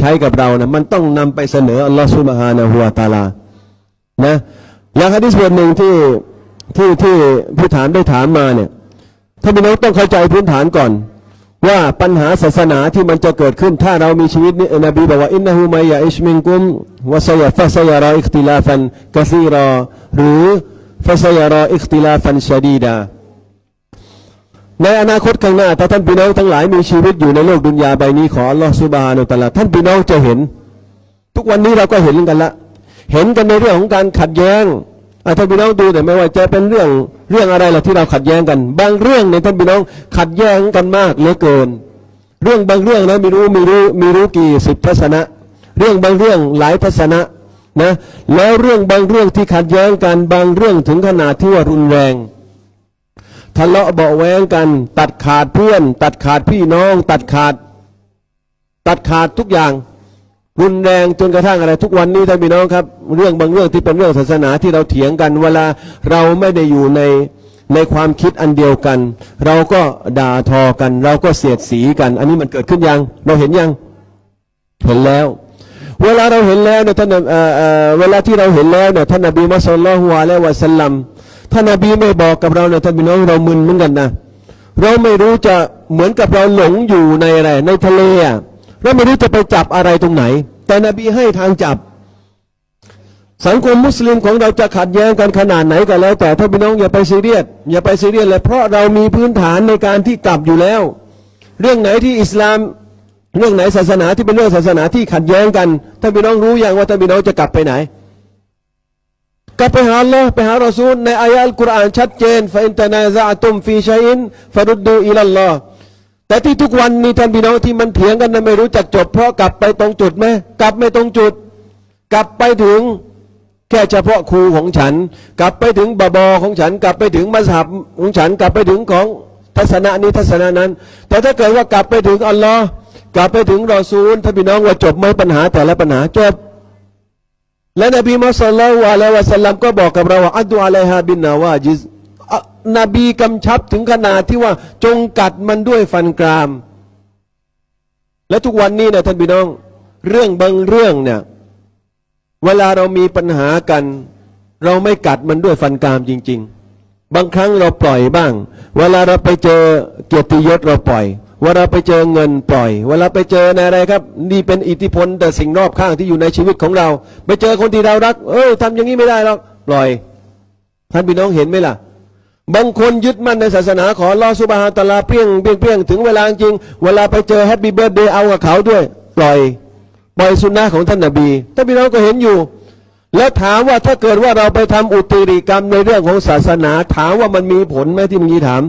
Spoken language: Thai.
ใช้กับเรานะมันต้องนำไปเสนออัลลอฮฺสุบฮานะฮุวาตาลานะอย่างฮะดิษบทหนึ่งที่ที่ที่ผู้ถามได้ถามมาเนี่ยท่านพี่น้องต้องเข้าใจพื้นฐานก่อน ว่าปัญหาศาสนาที่มันจะเกิดขึ้น ถ้าเรามีชีวิตนี่นบีบอกว่าอินนะฮูมัยยะอิชมินกุมวะซยฟะซยรออิคติลาฟันกะซีรอหรือฟะซยรออิคติลาฟันชดีดา ในอนาคตข้างหน้าถ้าท่านพี่น้องทั้งหลายมีชีวิตอยู่ในโลกดุนยาใบนี้ขออัลลอฮฺสุบานุตะลาท่านพี่น้องจะเห็น ทุกวันนี้เราก็เห็นกันละ เห็นกันในเรื่องของการขัดแย้งท่านพี่น้องดูแต่ไม่ว่าจะเป็นเรื่องเรื่องอะไรล่ะที่เราขัดแย้งกัน บางเรื่องในท่านพี่น้องขัดแย้งกันมากเหลือเกิน เรื่องบางเรื่องนะม่รู้ม่รู้ม่รู้กี่สิบทัศนะ เรื่องบางเรื่องหลายทัศนะนะแล้วเรื่องบางเรื่องที่ขัดแย้งกันบางเรื่องถึงขนาดที่ว่ารุนแรง ทะเลาะเบาแวงกัน ตัดขาดเพื่อน ตัดขาดพี่น้อง ตัดขาด ตัดขาดทุกอย่างรุนแรงจนกระทั่งอะไร ทุกวันนี้ท่านพี่น้องครับ เรื่องบางเรื่องที่เป็นเรื่องศาสนาที่เราเถียงกัน เวลาเราไม่ได้อยู่ในในความคิดอันเดียวกัน เราก็ด่าทอกัน เราก็เสียดสีกัน อันนี้มันเกิดขึ้นยัง เราเห็นยัง เห็นแล้ว เวลาเราเห็นแล้วเนี่ยท่านเวลาที่เราเห็นแล้วเนี่ยท่านนบีมุสลิมฮุอะลัยวะสัลลัม ท่านนบีไม่บอกกับเราเนี่ยท่านพี่น้องเรามึนเหมือนกันนะเราไม่รู้จะเหมือนกับเราหลงอยู่ในอะไรในทะเลอะเราไม่รู้จะไปจับอะไรตรงไหน แต่นบีให้ทางจับ สังคมมุสลิมของเราจะขัดแย้งกันขนาดไหนก็แล้ว แต่ท่านพี่น้องอย่าไปซีเรียสอย่าไปซีเรียสเลยเพราะเรามีพื้นฐานในการที่กลับอยู่แล้ว เรื่องไหนที่อิสลามเรื่องไหนศาสนาที่เป็นเรื่องศาสนาที่ขัดแย้งกันท่านพี่น้องรู้อย่างว่าท่านพี่น้องจะกลับไปไหน กลับไปหาอัลลอฮ์ไปหารอซูลในอายะอัลกุรอานชัดเจนฟาอินตนาซาตุมฟีชัยอินฟารุดดูอิลัลลอฮ์แต่ที่ทุกวันนี้ท่านพี่น้องที่มันเถียงกันนะไม่รู้จักจบ เพราะกลับไปตรงจุดไหมกลับไม่ตรงจุด กลับไปถึงแค่เฉพาะครูของฉัน กลับไปถึงบาบอของฉัน กลับไปถึงมัสฮับของฉัน กลับไปถึงของทัศนะนี้ทัศนะนั้น แต่ถ้าเกิดว่ากลับไปถึงอัลลอฮ์กลับไปถึงรอซูลท่านพี่น้องว่าจบไหมปัญหาแต่ละปัญหาจบ และนบีมุสลิมอะลัยวะสัลลัมก็บอกกับเราว่าอัดุอะลัยฮาบินนาวาจิซอะนบีกำชับถึงขนาดที่ว่าจงกัดมันด้วยฟันกราม และทุกวันนี้นะท่านพี่น้อง เรื่องบางเรื่องเนี่ย เวลาเรามีปัญหากัน เราไม่กัดมันด้วยฟันกรามจริง ๆ บางครั้งเราปล่อยบ้าง เวลาเราไปเจอเกียรติยศเราปล่อย เวลาไปเจอเงินปล่อย เวลาไปเจอในอะไรครับ นี่เป็นอิทธิพลแต่สิ่งรอบข้างที่อยู่ในชีวิตของเรา ไปเจอคนที่เรารัก เอ้ยทำอย่างนี้ไม่ได้หรอกปล่อยท่านพี่น้องเห็นไหมล่ะ บางคนยึดมั่นในศาสนาขอรอสุบฮานตะลาเปรี้ยงเปรี้ยงเปรี้ยงถึงเวลาจริง เวลาไปเจอแฮปปี้เบิร์ดเดย์เอากับเขาด้วย ปล่อย ปล่อยสุนนะของท่านนบีท่านพี่น้องก็เห็นอยู่ แล้วถามว่าถ้าเกิดว่าเราไปทำอุตริกรรมในเรื่องของศาสนา ถามว่ามันมีผลไหมที่มึงกี้ถาม